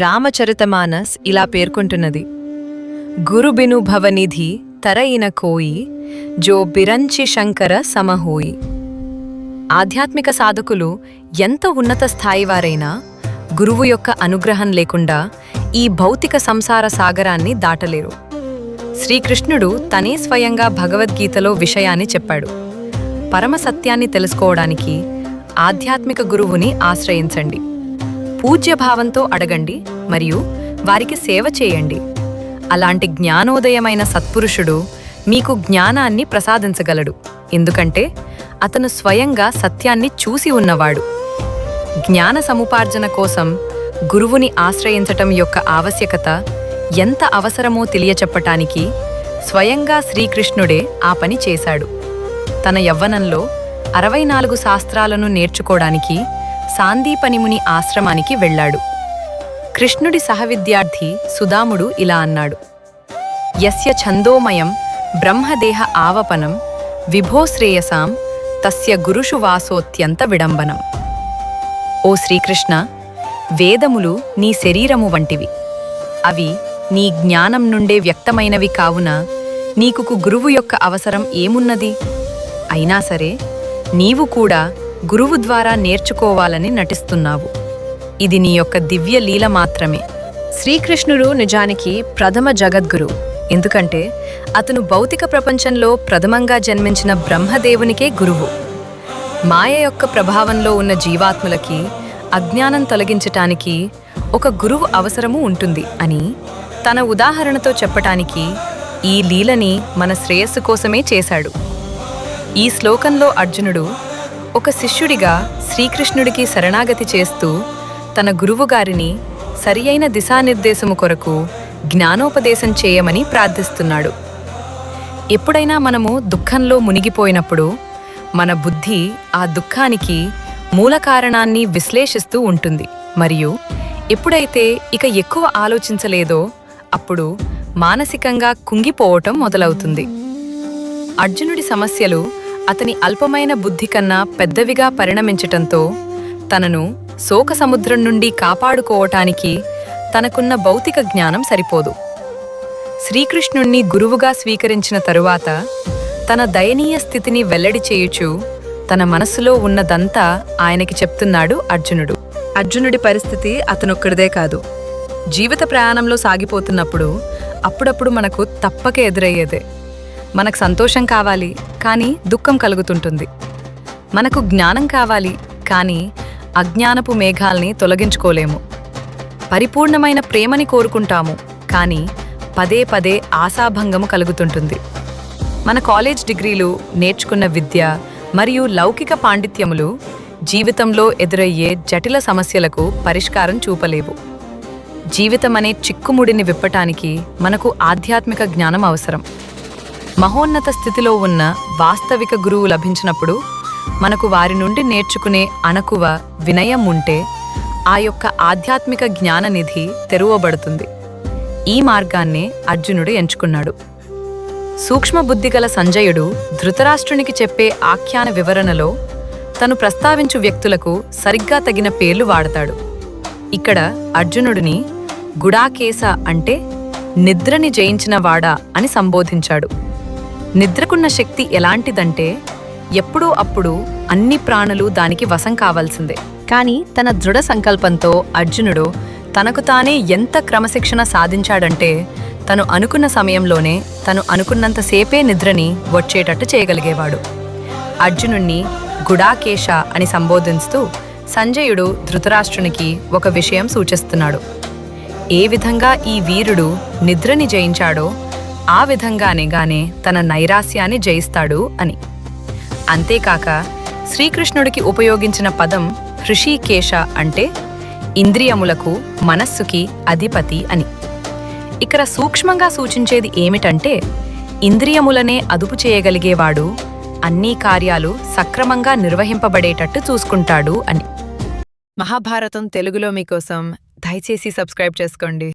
రామచరితమానస్ ఇలా పేర్కొంటున్నది. గురుబిను భవనిధి తరయిన కోయి జో బిరంచి శంకర సమహోయి. ఆధ్యాత్మిక సాధకులు ఎంత ఉన్నత స్థాయి వారైనా గురువు యొక్క అనుగ్రహం లేకుండా ఈ భౌతిక సంసార సాగరాన్ని దాటలేరు. శ్రీకృష్ణుడు తనే స్వయంగా భగవద్గీతలో విషయాన్ని చెప్పాడు. పరమ సత్యాన్ని తెలుసుకోవడానికి ఆధ్యాత్మిక గురువుని ఆశ్రయించండి. పూజ్యభావంతో అడగండి మరియు వారికి సేవ చేయండి. అలాంటి జ్ఞానోదయమైన సత్పురుషుడు మీకు జ్ఞానాన్ని ప్రసాదించగలడు. ఎందుకంటే అతను స్వయంగా సత్యాన్ని చూసి ఉన్నవాడు. జ్ఞాన సముపార్జన కోసం గురువుని ఆశ్రయించటం యొక్క ఆవశ్యకత ఎంత అవసరమో తెలియచెప్పటానికి స్వయంగా శ్రీకృష్ణుడే ఆ పని చేశాడు. తన యవ్వనంలో అరవై నాలుగు శాస్త్రాలను నేర్చుకోవడానికి సాందీపనిముని ఆశ్రమానికి వెళ్ళాడు. కృష్ణుడి సహవిద్యార్థి సుదాముడు ఇలా అన్నాడు. యస్య ఛందోమయం బ్రహ్మదేహ ఆవపనం విభో శ్రేయసాం తస్య గురుషు వాసోత్యంత విడంబనం. ఓ శ్రీకృష్ణ వేదములు నీ శరీరము వంటివి. అవి నీ జ్ఞానం నుండే వ్యక్తమైనవి కావున నీకు గురువు యొక్క అవసరం ఏమున్నది? అయినా సరే నీవు కూడా గురువు ద్వారా నేర్చుకోవాలని నటిస్తున్నావు. ఇది నీ యొక్క దివ్య లీల మాత్రమే. శ్రీకృష్ణుడు నిజానికి ప్రథమ జగద్గురు. ఎందుకంటే అతను భౌతిక ప్రపంచంలో ప్రథమంగా జన్మించిన బ్రహ్మదేవునికే గురువు. మాయ యొక్క ప్రభావంలో ఉన్న జీవాత్ములకి అజ్ఞానం తొలగించటానికి ఒక గురువు అవసరము ఉంటుంది అని తన ఉదాహరణతో చెప్పటానికి ఈ లీలని మన శ్రేయస్సు కోసమే చేశాడు. ఈ శ్లోకంలో అర్జునుడు ఒక శిష్యుడిగా శ్రీకృష్ణుడికి శరణాగతి చేస్తూ తన గురువుగారిని సరియైన దిశానిర్దేశము కొరకు జ్ఞానోపదేశం చేయమని ప్రార్థిస్తున్నాడు. ఎప్పుడైనా మనము దుఃఖంలో మునిగిపోయినప్పుడు మన బుద్ధి ఆ దుఃఖానికి మూల కారణాన్ని విశ్లేషిస్తూ ఉంటుంది. మరియు ఎప్పుడైతే ఇక ఎక్కువ ఆలోచించలేదో అప్పుడు మానసికంగా కుంగిపోవటం మొదలవుతుంది. అర్జునుడి సమస్యలు అతని అల్పమైన బుద్ధి కన్నా పెద్దవిగా పరిణమించటంతో తనను శోక సముద్రం నుండి కాపాడుకోవటానికి తనకున్న భౌతిక జ్ఞానం సరిపోదు. శ్రీకృష్ణుణ్ణి గురువుగా స్వీకరించిన తరువాత తన దయనీయ స్థితిని వెల్లడి చేయుచు తన మనసులో ఉన్నదంతా ఆయనకి చెప్తున్నాడు అర్జునుడు. అర్జునుడి పరిస్థితి అతనొక్కడిదే కాదు. జీవిత ప్రయాణంలో సాగిపోతున్నప్పుడు అప్పుడప్పుడు మనకు తప్పక ఎదురయ్యేదే. మనకు సంతోషం కావాలి కానీ దుఃఖం కలుగుతుంటుంది. మనకు జ్ఞానం కావాలి కానీ అజ్ఞానపు మేఘాల్ని తొలగించుకోలేము. పరిపూర్ణమైన ప్రేమని కోరుకుంటాము కానీ పదే పదే ఆశాభంగము కలుగుతుంటుంది. మన కాలేజ్ డిగ్రీలు నేర్చుకున్న విద్య మరియు లౌకిక పాండిత్యములు జీవితంలో ఎదురయ్యే జటిల సమస్యలకు పరిష్కారం చూపలేవు. జీవితం అనే చిక్కుముడిని విప్పటానికి మనకు ఆధ్యాత్మిక జ్ఞానం అవసరం. మహోన్నత స్థితిలో ఉన్న వాస్తవిక గురువు లభించినప్పుడు మనకు వారి నుండి నేర్చుకునే అణకువ వినయం ఉంటే ఆ యొక్క ఆధ్యాత్మిక జ్ఞాననిధి తెరువబడుతుంది. ఈ మార్గాన్నే అర్జునుడు ఎంచుకున్నాడు. సూక్ష్మబుద్ధిగల సంజయుడు ధృతరాష్ట్రునికి చెప్పే ఆఖ్యాన వివరణలో తను ప్రస్తావించు వ్యక్తులకు సరిగ్గా తగిన పేర్లు వాడతాడు. ఇక్కడ అర్జునుడిని గుడాకేశ అంటే నిద్రని జయించినవాడా అని సంబోధించాడు. నిద్రకున్న శక్తి ఎలాంటిదంటే ఎప్పుడూ అప్పుడు అన్ని ప్రాణులు దానికి వశం కావాల్సిందే. కాని తన దృఢ సంకల్పంతో అర్జునుడు తనకు తానే ఎంత క్రమశిక్షణ సాధించాడంటే తను అనుకున్న సమయంలోనే తను అనుకున్నంతసేపే నిద్రని వచ్చేటట్టు చేయగలిగేవాడు. అర్జునుణ్ణి గుడాకేశ అని సంబోధిస్తూ సంజయుడు ధృతరాష్ట్రునికి ఒక విషయం సూచిస్తున్నాడు. ఏ విధంగా ఈ వీరుడు నిద్రని జయించాడో ఆ విధంగానే గానే తన నైరాస్యాన్ని జయిస్తాడు అని. అంతేకాక శ్రీకృష్ణుడికి ఉపయోగించిన పదం హృషికేశ అంటే ఇంద్రియములకు మనస్సుకి అధిపతి అని. ఇక్కడ సూక్ష్మంగా సూచించేది ఏమిటంటే ఇంద్రియములనే అదుపు చేయగలిగేవాడు అన్ని కార్యాలు సక్రమంగా నిర్వహింపబడేటట్టు చూసుకుంటాడు అని. మహాభారతం తెలుగులో మీకోసం దయచేసి సబ్స్క్రైబ్ చేసుకోండి.